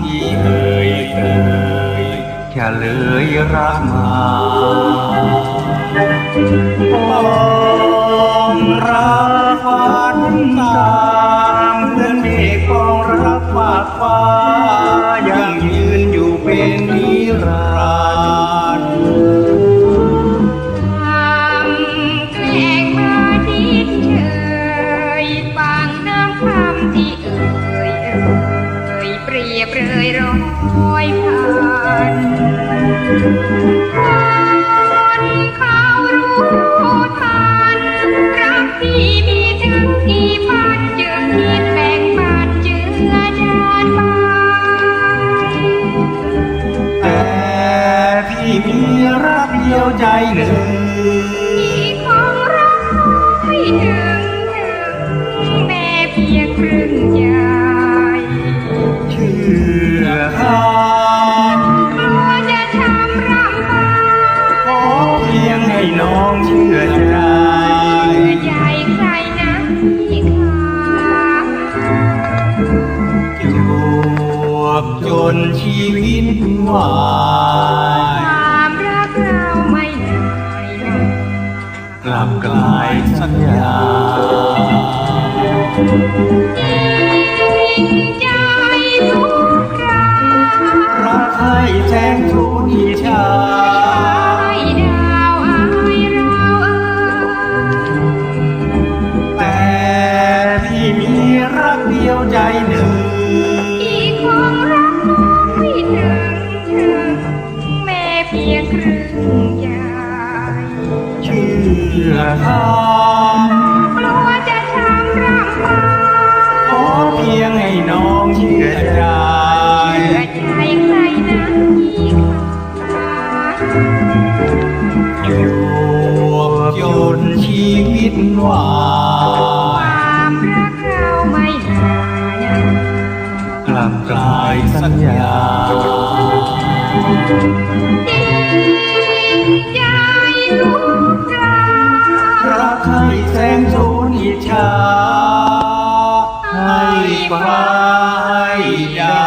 ที่เอ่ยเคยแค่เลยรักมาองรักฝันต่างเพื่อนเมฆของรักฝากฟ้า ยบเลยร้อยพันคนเขารู้ทันรักที่มีถึงกี่พันจึงคิดแบ่งปันเจือจานไปแต่พี่มีรักเดียวใจหนึ่ง เชื่อใจใจใครนะที่ขาจวบจนชีวิตวายความรักเราไม่นายนะกลับกลายสัญญาจริงใจทุกครารักให้แทงทุนอิจฉา พียงครึ่งใจเชื่อข้ากลัวจะช้ำรำพันขอเพียงให้น้องเชื่อใจเชื่อใจใครนะที่ขาจวบจนชีวิตวาความรักเราไม่นานนะกลับกลายสัญญา บายใจ